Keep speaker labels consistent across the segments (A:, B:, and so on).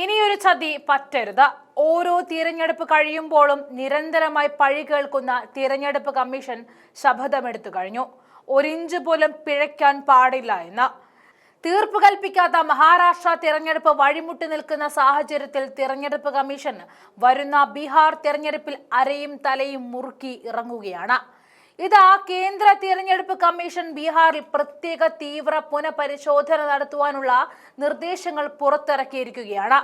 A: ഇനിയൊരു ചതി പറ്റരുത്. ഓരോ തിരഞ്ഞെടുപ്പ് കഴിയുമ്പോഴും നിരന്തരമായി പഴി കേൾക്കുന്ന തിരഞ്ഞെടുപ്പ് കമ്മീഷൻ ശപഥമെടുത്തു കഴിഞ്ഞു. ഒരിഞ്ച് പോലും പിഴയ്ക്കാൻ പാടില്ല എന്ന്. തീർപ്പ് കൽപ്പിക്കാത്ത മഹാരാഷ്ട്ര തിരഞ്ഞെടുപ്പ് വഴിമുട്ടി നിൽക്കുന്ന സാഹചര്യത്തിൽ തിരഞ്ഞെടുപ്പ് കമ്മീഷൻ വരുന്ന ബീഹാർ തിരഞ്ഞെടുപ്പിൽ അരയും തലയും മുറുക്കി ഇറങ്ങുകയാണ്. ഇതാ കേന്ദ്ര തിരഞ്ഞെടുപ്പ് കമ്മീഷൻ ബീഹാറിൽ പ്രത്യേക തീവ്ര പുനഃപരിശോധന നടത്തുവാനുള്ള നിർദ്ദേശങ്ങൾ പുറത്തിറക്കിയിരിക്കുകയാണ്.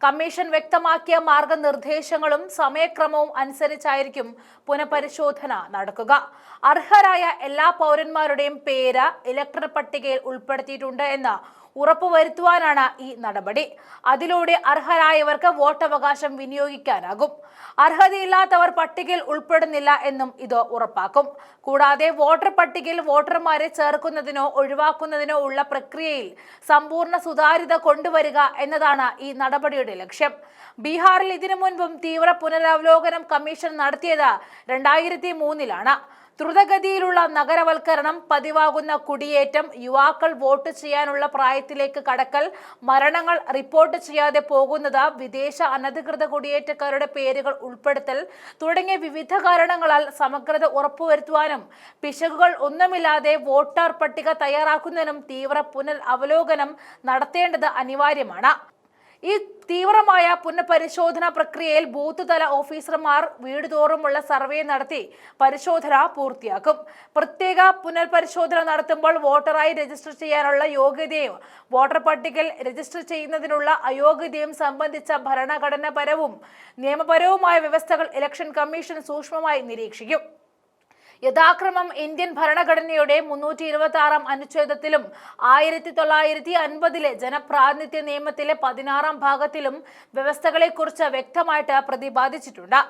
A: കമ്മീഷൻ വ്യക്തമാക്കിയ മാർഗനിർദ്ദേശങ്ങളും സമയക്രമവും അനുസരിച്ചായിരിക്കും പുനഃപരിശോധന നടക്കുക. അർഹരായ എല്ലാ പൗരന്മാരുടെയും പേര് ഇലക്ടർ പട്ടികയിൽ ഉൾപ്പെടുത്തിയിട്ടുണ്ട് എന്ന് ഉറപ്പുവരുത്തുവാനാണ് ഈ നടപടി. അതിലൂടെ അർഹരായവർക്ക് വോട്ടവകാശം വിനിയോഗിക്കാനാകും. അർഹതയില്ലാത്തവർ പട്ടികയിൽ ഉൾപ്പെടുന്നില്ല എന്നും ഇത് ഉറപ്പാക്കും. കൂടാതെ വോട്ടർ പട്ടികയിൽ വോട്ടർമാരെ ചേർക്കുന്നതിനോ ഒഴിവാക്കുന്നതിനോ ഉള്ള പ്രക്രിയയിൽ സമ്പൂർണ സുതാര്യത കൊണ്ടുവരിക എന്നതാണ് ഈ നടപടിയുടെ ലക്ഷ്യം. ബീഹാറിൽ ഇതിനു മുൻപും തീവ്ര പുനരവലോകനം കമ്മീഷൻ നടത്തിയത് രണ്ടായിരത്തി മൂന്നിലാണ്. ദ്രുതഗതിയിലുള്ള നഗരവൽക്കരണം പതിവാകുന്ന കുടിയേറ്റം യുവാക്കൾ വോട്ട് ചെയ്യാനുള്ള പ്രായത്തിലേക്ക് കടക്കൽ മരണങ്ങൾ റിപ്പോർട്ട് ചെയ്യാതെ പോകുന്നത് വിദേശ അനധികൃത കുടിയേറ്റക്കാരുടെ പേരുകൾ ഉൾപ്പെടുത്തൽ തുടങ്ങിയ വിവിധ കാരണങ്ങളാൽ സമഗ്രത ഉറപ്പുവരുത്തുവാനും പിശകുകൾ ഒന്നുമില്ലാതെ വോട്ടർ പട്ടിക തയ്യാറാക്കുന്നതിനും തീവ്ര പുനർ അവലോകനം നടത്തേണ്ടത് അനിവാര്യമാണ്. ഈ തീവ്രമായ പുനഃപരിശോധന പ്രക്രിയയിൽ ബൂത്ത് തല ഓഫീസർമാർ വീടുതോറുമുള്ള സർവേ നടത്തി പരിശോധന പൂർത്തിയാക്കും. പ്രത്യേക പുനഃപരിശോധന നടത്തുമ്പോൾ വോട്ടറായി രജിസ്റ്റർ ചെയ്യാനുള്ള യോഗ്യതയും വോട്ടർ പട്ടികയിൽ രജിസ്റ്റർ ചെയ്യുന്നതിനുള്ള അയോഗ്യതയും സംബന്ധിച്ച ഭരണഘടനാപരവും നിയമപരവുമായ വ്യവസ്ഥകൾ ഇലക്ഷൻ കമ്മീഷൻ സൂക്ഷ്മമായി നിരീക്ഷിക്കും. യഥാക്രമം ഇന്ത്യൻ ഭരണഘടനയുടെ മുന്നൂറ്റി ഇരുപത്തി ആറാം അനുച്ഛേദത്തിലും ആയിരത്തി തൊള്ളായിരത്തി അൻപതിലെ ജനപ്രാതിനിധ്യ നിയമത്തിലെ പതിനാറാം ഭാഗത്തിലും വ്യവസ്ഥകളെക്കുറിച്ച് വ്യക്തമായിട്ട് പ്രതിപാദിച്ചിട്ടുണ്ട്.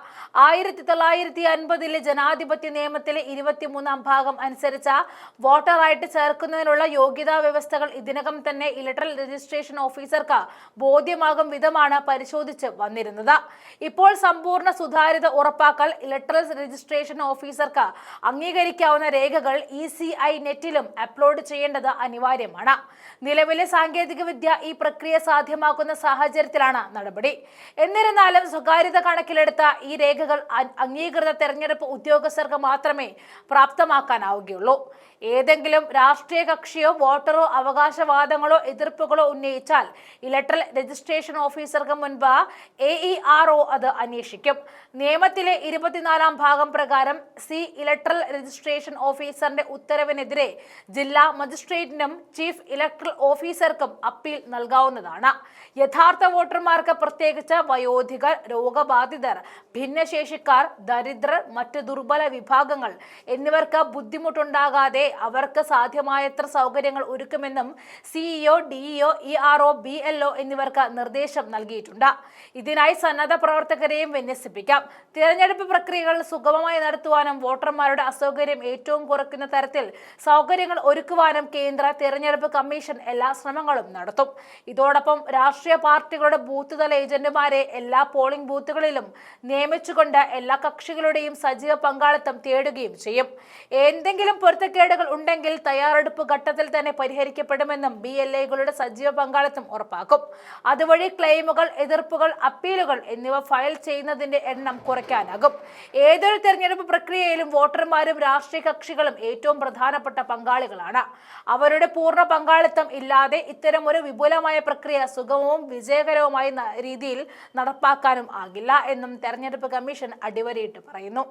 A: ആയിരത്തി തൊള്ളായിരത്തി അൻപതിലെ ജനാധിപത്യ നിയമത്തിലെ ഇരുപത്തിമൂന്നാം ഭാഗം അനുസരിച്ച വോട്ടറായിട്ട് ചേർക്കുന്നതിനുള്ള യോഗ്യതാ വ്യവസ്ഥകൾ ഇതിനകം തന്നെ ഇലക്ട്രൽ രജിസ്ട്രേഷൻ ഓഫീസർക്ക് ബോധ്യമാകും വിധമാണ് പരിശോധിച്ച് വന്നിരുന്നത്. ഇപ്പോൾ സമ്പൂർണ സുതാര്യത ഉറപ്പാക്കൽ ഇലക്ട്രൽ രജിസ്ട്രേഷൻ ഓഫീസർക്ക് അംഗീകരിക്കാവുന്ന രേഖകൾ ഇ സി ഐ നെറ്റിലും അപ്ലോഡ് ചെയ്യേണ്ടത് അനിവാര്യമാണ്. നിലവിലെ സാങ്കേതികവിദ്യ ഈ പ്രക്രിയ സാധ്യമാക്കുന്ന സാഹചര്യത്തിലാണ് നടപടി. എന്നിരുന്നാലും സ്വകാര്യത കണക്കിലെടുത്ത ഈ രേഖകൾ അംഗീകൃത തെരഞ്ഞെടുപ്പ് ഉദ്യോഗസ്ഥർക്ക് മാത്രമേ പ്രാപ്തമാക്കാനാവുകയുള്ളൂ. ഏതെങ്കിലും രാഷ്ട്രീയ കക്ഷിയോ വോട്ടറോ അവകാശവാദങ്ങളോ എതിർപ്പുകളോ ഉന്നയിച്ചാൽ ഇലക്ട്രൽ രജിസ്ട്രേഷൻ ഓഫീസർക്ക് മുൻപ് എ ഇ ആർ അത് അന്വേഷിക്കും. നിയമത്തിലെ ഇരുപത്തിനാലാം ഭാഗം പ്രകാരം സി ഇലക്ട്രൽ രജിസ്ട്രേഷൻ ഓഫീസറിന്റെ ഉത്തരവിനെതിരെ ജില്ലാ മജിസ്ട്രേറ്റിനും ചീഫ് ഇലക്ട്രൽ ഓഫീസർക്കും അപ്പീൽ നൽകാവുന്നതാണ്. യഥാർത്ഥ വോട്ടർമാർക്ക് പ്രത്യേകിച്ച് വയോധികർ രോഗബാധിതർ ഭിന്നശേഷിക്കാർ ദരിദ്രർ മറ്റ് ദുർബല വിഭാഗങ്ങൾ എന്നിവർക്ക് ബുദ്ധിമുട്ടുണ്ടാകാതെ അവർക്ക് സാധ്യമായത്ര സൗകര്യങ്ങൾ ഒരുക്കുമെന്നും CEO DEO E R O B L O എന്നിവർക്ക് നിർദ്ദേശം നൽകിയിട്ടുണ്ട്. ഇതിനായി സന്നദ്ധ പ്രവർത്തകരെയും വിന്യസിപ്പിക്കാം. തിരഞ്ഞെടുപ്പ് പ്രക്രിയകൾ സുഗമമായി നടത്തുവാനും വോട്ടർമാരുടെ അസൗകര്യം ഏറ്റവും കുറയ്ക്കുന്ന തരത്തിൽ സൗകര്യങ്ങൾ ഒരുക്കുവാനും കേന്ദ്ര തിരഞ്ഞെടുപ്പ് കമ്മീഷൻ എല്ലാ ശ്രമങ്ങളും നടത്തും. ഇതോടൊപ്പം രാഷ്ട്രീയ പാർട്ടികളുടെ ബൂത്ത് തല ഏജന്റുമാരെ എല്ലാ പോളിംഗ് ബൂത്തുകളിലും നിയമിച്ചുകൊണ്ട് എല്ലാ കക്ഷികളുടെയും സജീവ പങ്കാളിത്തം തേടുകയും ചെയ്യും. എന്തെങ്കിലും പൊരുത്തക്കേടുകൾ ഉണ്ടെങ്കിൽ തയ്യാറെടുപ്പ് ഘട്ടത്തിൽ തന്നെ പരിഹരിക്കപ്പെടുമെന്നും ബി എൽ എകളുടെ സജീവ പങ്കാളിത്തം ഉറപ്പാക്കും. അതുവഴി ക്ലെയിമുകൾ എതിർപ്പുകൾ അപ്പീലുകൾ എന്നിവ ഫയൽ ചെയ്യുന്നതിന്റെ എണ്ണം കുറയ്ക്കാനാകും. ഏതൊരു തെരഞ്ഞെടുപ്പ് പ്രക്രിയയിലും വോട്ടർമാരും രാഷ്ട്രീയ കക്ഷികളും ഏറ്റവും പ്രധാനപ്പെട്ട പങ്കാളികളാണ്. അവരുടെ പൂർണ പങ്കാളിത്തം ഇല്ലാതെ ഇത്തരം ഒരു വിപുലമായ പ്രക്രിയ സുഗമവും വിജയകരവുമായ രീതിയിൽ നടപ്പാക്കാനും ആകില്ല എന്നും തെരഞ്ഞെടുപ്പ് കമ്മീഷൻ അടിവരയിട്ട് പറയുന്നു.